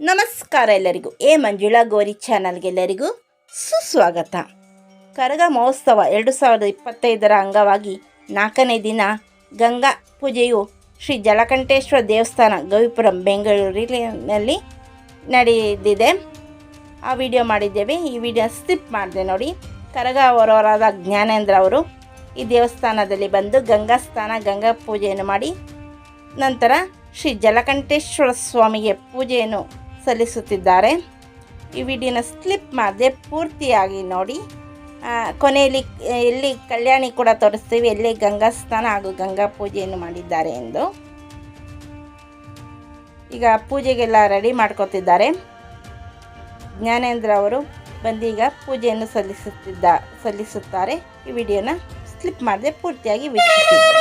ನಮಸ್ಕಾರ ಎಲ್ಲರಿಗೂ. ಎ ಮಂಜುಳಾ ಗೋರಿ ಚಾನಲ್ಗೆಲ್ಲರಿಗೂ ಸುಸ್ವಾಗತ. ಕರಗ ಮಹೋತ್ಸವ ಎರಡು ಸಾವಿರದ ಇಪ್ಪತ್ತೈದರ ಅಂಗವಾಗಿ ನಾಲ್ಕನೇ ದಿನ ಗಂಗಾ ಪೂಜೆಯು ಶ್ರೀ ಜಲಕಂಠೇಶ್ವರ ದೇವಸ್ಥಾನ ಗವಿಪುರಂ ಬೆಂಗಳೂರಿನಲ್ಲಿ ನಡೆದಿದೆ. ಆ ವಿಡಿಯೋ ಮಾಡಿದ್ದೇವೆ. ಈ ವಿಡಿಯೋ ಸ್ಕಿಪ್ ಮಾಡಿದೆ ನೋಡಿ. ಕರಗ ಅವರವರಾದ ಜ್ಞಾನೇಂದ್ರ ಅವರು ಈ ದೇವಸ್ಥಾನದಲ್ಲಿ ಬಂದು ಗಂಗಾ ಸ್ಥಾನ ಗಂಗಾ ಪೂಜೆಯನ್ನು ಮಾಡಿ ನಂತರ ಶ್ರೀ ಜಲಕಂಠೇಶ್ವರ ಸ್ವಾಮಿಗೆ ಪೂಜೆಯನ್ನು ಸಲ್ಲಿಸುತ್ತಿದ್ದಾರೆ. ಈ ವಿಡಿಯೋನ ಸ್ಲಿಪ್ ಮಾಡದೆ ಪೂರ್ತಿಯಾಗಿ ನೋಡಿ. ಕೊನೆಯಲ್ಲಿ ಎಲ್ಲಿ ಕಲ್ಯಾಣಿ ಕೂಡ ತೋರಿಸ್ತೀವಿ. ಎಲ್ಲಿ ಗಂಗಾ ಸ್ನಾನ ಹಾಗೂ ಗಂಗಾ ಪೂಜೆಯನ್ನು ಮಾಡಿದ್ದಾರೆ ಎಂದು. ಈಗ ಪೂಜೆಗೆಲ್ಲ ರೆಡಿ ಮಾಡ್ಕೋತಿದ್ದಾರೆ. ಜ್ಞಾನೇಂದ್ರ ಅವರು ಬಂದೀಗ ಪೂಜೆಯನ್ನು ಸಲ್ಲಿಸುತ್ತಿದ್ದ, ಸಲ್ಲಿಸುತ್ತಾರೆ. ಈ ವಿಡಿಯೋನ ಸ್ಲಿಪ್ ಮಾಡದೆ ಪೂರ್ತಿಯಾಗಿ ವೀಕ್ಷಿಸಿ.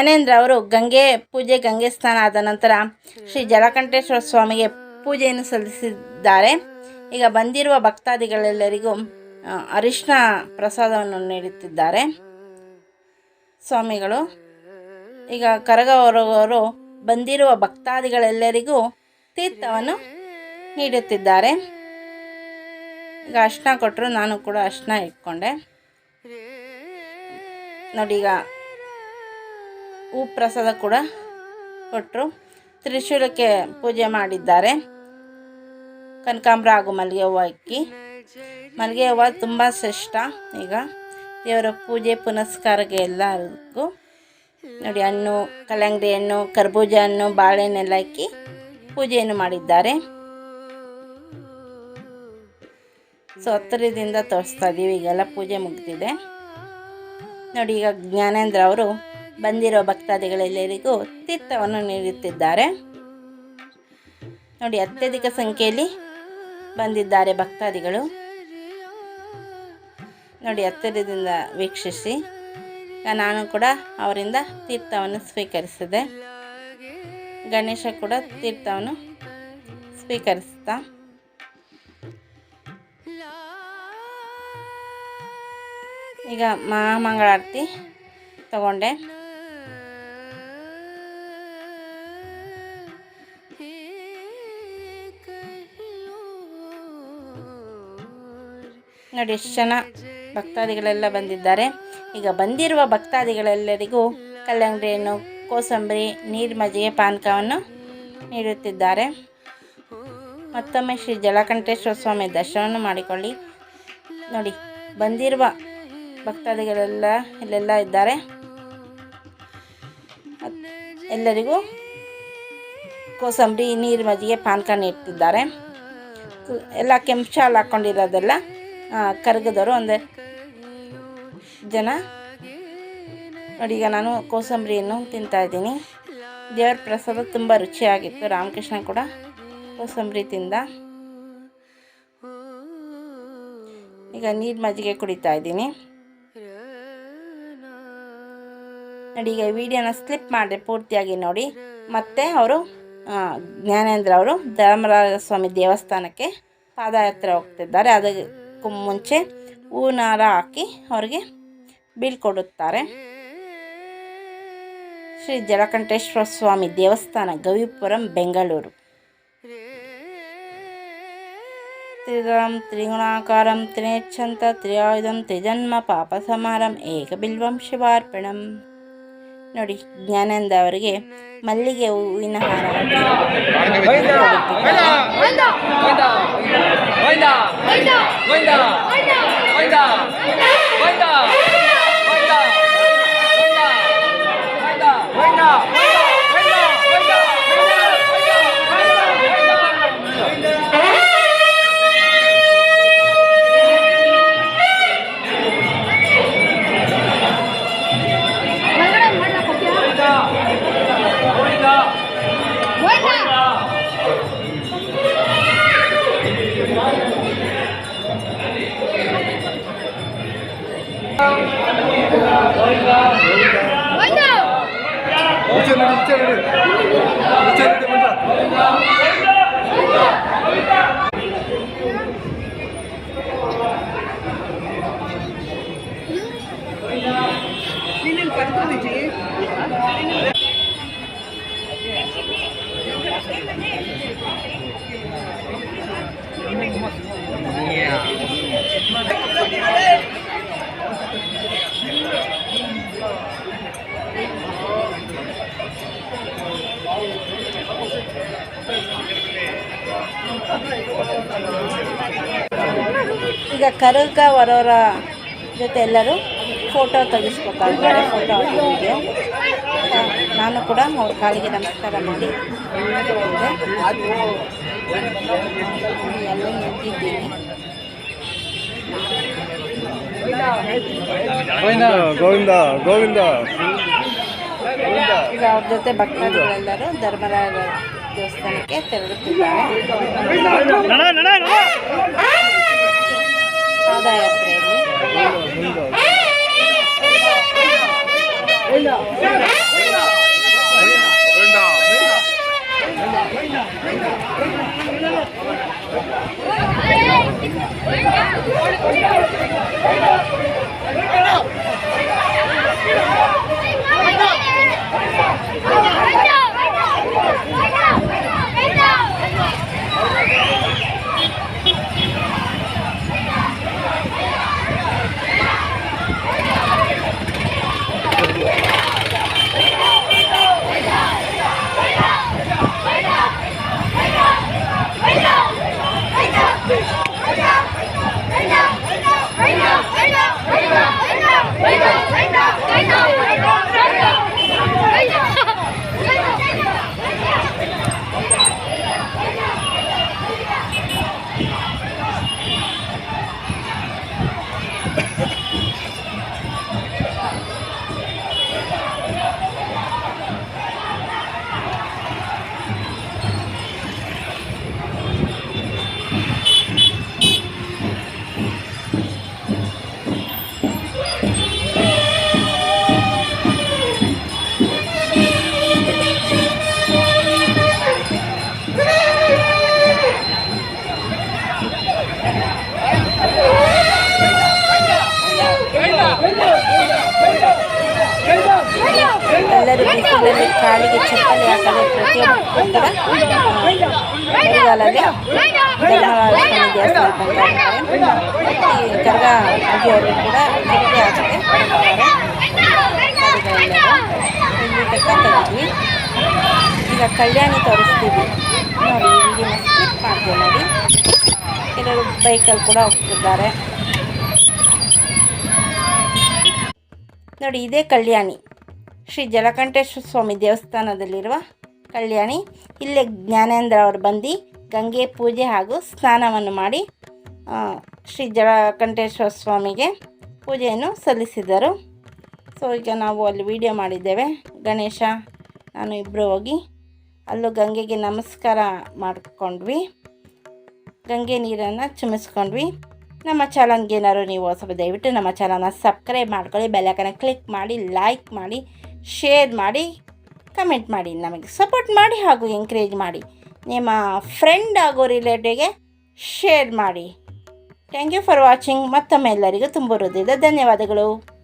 ಜ್ಞಾನೇಂದ್ರ ಅವರು ಗಂಗೆ ಪೂಜೆ, ಗಂಗೆ ಸ್ನಾನ ಆದ ನಂತರ ಶ್ರೀ ಜಲಕಂಠೇಶ್ವರ ಸ್ವಾಮಿಗೆ ಪೂಜೆಯನ್ನು ಸಲ್ಲಿಸಿದ್ದಾರೆ. ಈಗ ಬಂದಿರುವ ಭಕ್ತಾದಿಗಳೆಲ್ಲರಿಗೂ ಅರಿಶಿನ ಪ್ರಸಾದವನ್ನು ನೀಡುತ್ತಿದ್ದಾರೆ. ಸ್ವಾಮಿಗಳು, ಈಗ ಕರಗ ಅವರು ಬಂದಿರುವ ಭಕ್ತಾದಿಗಳೆಲ್ಲರಿಗೂ ತೀರ್ಥವನ್ನು ನೀಡುತ್ತಿದ್ದಾರೆ. ಈಗ ಅರ್ಶನ ಕೊಟ್ಟರು, ನಾನು ಕೂಡ ಅರ್ಶನ ಇಟ್ಕೊಂಡೆ. ನೋಡಿ ಈಗ ಹೂ ಪ್ರಸಾದ ಕೂಡ ಕೊಟ್ಟರು ತ್ರಿಶೂಲಕ್ಕೆ ಪೂಜೆ ಮಾಡಿದ್ದಾರೆ. ಕನಕಾಂಬ್ರ ಹಾಗೂ ಮಲ್ಲಿಗೆ ಹೂವು ಇಕ್ಕಿ ಮಲ್ಲಿಗೆ ಹೂವು ತುಂಬ ಶ್ರೇಷ್ಠ. ಈಗ ದೇವರ ಪೂಜೆ, ಪುನಸ್ಕಾರಕ್ಕೆ ಎಲ್ಲರಿಗೂ ನೋಡಿ, ಹಣ್ಣು, ಕಲ್ಲಂಗಡಿ ಹಣ್ಣು, ಕರ್ಬೂಜ ಹಣ್ಣು, ಬಾಳೆಹಣ್ಣೆಲ್ಲ ಇಕ್ಕಿ ಪೂಜೆಯನ್ನು ಮಾಡಿದ್ದಾರೆ. ಸೊ ಹತ್ತಿರದಿಂದ ತೋರಿಸ್ತಾ ಇದ್ದೀವಿ ಈಗೆಲ್ಲ ಪೂಜೆ ಮುಗಿದಿದೆ. ನೋಡಿ, ಈಗ ಜ್ಞಾನೇಂದ್ರ ಅವರು ಬಂದಿರೋ ಭಕ್ತಾದಿಗಳೆಲ್ಲರಿಗೂ ತೀರ್ಥವನ್ನು ನೀಡುತ್ತಿದ್ದಾರೆ. ನೋಡಿ, ಅತ್ಯಧಿಕ ಸಂಖ್ಯೆಯಲ್ಲಿ ಬಂದಿದ್ದಾರೆ ಭಕ್ತಾದಿಗಳು. ನೋಡಿ, ಹತ್ತಿರದಿಂದ ವೀಕ್ಷಿಸಿ. ನಾನು ಕೂಡ ಅವರಿಂದ ತೀರ್ಥವನ್ನು ಸ್ವೀಕರಿಸಿದೆ. ಗಣೇಶ ಕೂಡ ತೀರ್ಥವನ್ನು ಸ್ವೀಕರಿಸ್ತಾ. ಈಗ ಮಹಾಮಂಗಳಾರತಿ ತಗೊಂಡೆ. ನೋಡಿ ಎಷ್ಟು ಜನ ಭಕ್ತಾದಿಗಳೆಲ್ಲ ಬಂದಿದ್ದಾರೆ. ಈಗ ಬಂದಿರುವ ಭಕ್ತಾದಿಗಳೆಲ್ಲರಿಗೂ ಕಲ್ಲಂಗಡಿ ಹಣ್ಣು ಕೋಸಂಬರಿ, ನೀರು ಮಜ್ಜಿಗೆ, ಪಾನಕವನ್ನು ನೀಡುತ್ತಿದ್ದಾರೆ. ಮತ್ತೊಮ್ಮೆ ಶ್ರೀ ಜಲಕಂಠೇಶ್ವರ ಸ್ವಾಮಿ ದರ್ಶನವನ್ನು ಮಾಡಿಕೊಳ್ಳಿ. ನೋಡಿ, ಬಂದಿರುವ ಭಕ್ತಾದಿಗಳೆಲ್ಲ ಇಲ್ಲೆಲ್ಲ ಇದ್ದಾರೆ. ಎಲ್ಲರಿಗೂ ಕೋಸಂಬರಿ, ನೀರು ಮಜ್ಜಿಗೆ, ಪಾನಕ ನೀಡ್ತಿದ್ದಾರೆ. ಎಲ್ಲ ಕೆಂಪು ಶಾಲು ಹಾಕ್ಕೊಂಡಿರೋದೆಲ್ಲ ಕರ್ಗದವರು ಒಂದು ಜನ, ನೋಡಿ ಈಗ ನಾನು ಕೋಸಂಬರಿಯನ್ನು ತಿಂತಾ ಇದ್ದೀನಿ. ದೇವರ ಪ್ರಸಾದ ತುಂಬ ರುಚಿಯಾಗಿತ್ತು. ರಾಮಕೃಷ್ಣ ಕೂಡ ಕೋಸಂಬರಿ ತಿಂದ. ಈಗ ನೀರು ಮಜ್ಜಿಗೆ ಕುಡಿತಾ ಇದ್ದೀನಿ. ನೋಡಿ, ಈಗ ವಿಡಿಯೋನ ಸ್ಲಿಪ್ ಮಾಡಿದೆ ಪೂರ್ತಿಯಾಗಿ ನೋಡಿ. ಮತ್ತೆ ಅವರು ಜ್ಞಾನೇಂದ್ರ ಅವರು ಧರ್ಮರಾಜ ಸ್ವಾಮಿ ದೇವಸ್ಥಾನಕ್ಕೆ ಪಾದಯಾತ್ರೆ ಹೋಗ್ತಿದ್ದಾರೆ. ಅದಕ್ಕೂ ಮುಂಚೆ ಹೂನಾರ ಹಾಕಿ ಅವರಿಗೆ ಬೀಳ್ಕೊಡುತ್ತಾರೆ ಶ್ರೀ ಜಲಕಂಠೇಶ್ವರ ಸ್ವಾಮಿ ದೇವಸ್ಥಾನ ಗವಿಪುರಂ ಬೆಂಗಳೂರು ತ್ರಿಗಂ ತ್ರಿಗುಣಾಕಾರಂ ತ್ರಿನೇಚ್ಛಂತ ತ್ರಿಯಾಯುಧಂ ತ್ರಿಜನ್ಮ ಪಾಪ ಸಮಾರಂ ಏಕಬಿಲ್ವಂ ಶಿವಾರ್ಪಣಂ ನೋಡಿ ಜ್ಞಾನಂದ ಅವರಿಗೆ ಮಲ್ಲಿಗೆ ಹೂವಿನ ಹಾರ ಈಗ ಕರಗ ಬರೋರ ಜೊತೆ ಎಲ್ಲರೂ ಫೋಟೋ ತೆಗೆಸ್ಬೇಕಾಗ್ತಾರೆ ಫೋಟೋ ವಿಡಿಯೋ ನಾನು ಕೂಡ ಅವ್ರ ಕಾಲಿಗೆ ನಮಸ್ಕಾರ ಮಾಡಿ. ಎಲ್ಲೂ ನಿಂತಿದ್ದೀನಿ. ಗೋವಿಂದ ಗೋವಿಂದ. ಈಗ ಅವ್ರ ಜೊತೆ ಭಕ್ತಾದಿಗಳೆಲ್ಲರೂ ಧರ್ಮರಾಜ ದೇವಸ್ಥಾನಕ್ಕೆ ತೆರಳುತ್ತಿದ್ದಾರೆ ಪಾದಯಾತ್ರೆಯಲ್ಲಿ Hey! ಕಾಲಿಗೆ ಚಪ್ಪಲಿ ಹಾಕದೆ ಈ ಕರ್ಗ ಮುಗಿಯೋರು ಕೂಡ ಈಗ ಕಲ್ಯಾಣಿ ತೋರಿಸ್ತೀವಿ ನೋಡಿ ವಿಡಿಯೋನ ಸ್ಕಿಪ್ ನೋಡಿ ಕೆಲವರು ಬೈಕಲ್ಲಿ ಕೂಡ ಹೋಗ್ತಿದ್ದಾರೆ ನೋಡಿ, ಇದೇ ಕಲ್ಯಾಣಿ. ಶ್ರೀ ಜಲಕಂಠೇಶ್ವರ ಸ್ವಾಮಿ ದೇವಸ್ಥಾನದಲ್ಲಿರುವ ಕಲ್ಯಾಣಿ. ಇಲ್ಲೇ ಜ್ಞಾನೇಂದ್ರ ಅವರು ಬಂದು ಗಂಗೆ ಪೂಜೆ ಹಾಗೂ ಸ್ನಾನವನ್ನು ಮಾಡಿ ಶ್ರೀ ಜಲಕಂಠೇಶ್ವರ ಸ್ವಾಮಿಗೆ ಪೂಜೆಯನ್ನು ಸಲ್ಲಿಸಿದರು. ಸೊ, ಈಗ ನಾವು ಅಲ್ಲಿ ವಿಡಿಯೋ ಮಾಡಿದ್ದೇವೆ. ಗಣೇಶ, ನಾನು ಇಬ್ಬರು ಹೋಗಿ ಅಲ್ಲೂ ಗಂಗೆಗೆ ನಮಸ್ಕಾರ ಮಾಡಿಕೊಂಡ್ವಿ. ಗಂಗೆ ನೀರನ್ನು ಚುಮಿಸ್ಕೊಂಡ್ವಿ. ನಮ್ಮ ಚಾನಲ್ಗೆ ಏನಾದ್ರು ನೀವು ಹೊಸಬ ದಯವಿಟ್ಟು ನಮ್ಮ ಚಾನಲ್ನ ಸಬ್ಸ್ಕ್ರೈಬ್ ಮಾಡ್ಕೊಳ್ಳಿ ಬೆಲ್ಲೈಕನ್ನ ಕ್ಲಿಕ್ ಮಾಡಿ, ಲೈಕ್ ಮಾಡಿ. ಶೇರ್ ಮಾಡಿ ಕಮೆಂಟ್ ಮಾಡಿ, ನಮಗೆ ಸಪೋರ್ಟ್ ಮಾಡಿ ಹಾಗೂ ಎಂಕರೇಜ್ ಮಾಡಿ. ನಿಮ್ಮ ಫ್ರೆಂಡ್ ಹಾಗೂ ರಿಲೇಟಿವ್ಗೆ ಶೇರ್ ಮಾಡಿ. ಥ್ಯಾಂಕ್ ಯು ಫಾರ್ ವಾಚಿಂಗ್ ಮತ್ತೊಮ್ಮೆ ಎಲ್ಲರಿಗೂ ತುಂಬ ಹೃದಯದ ಧನ್ಯವಾದಗಳು.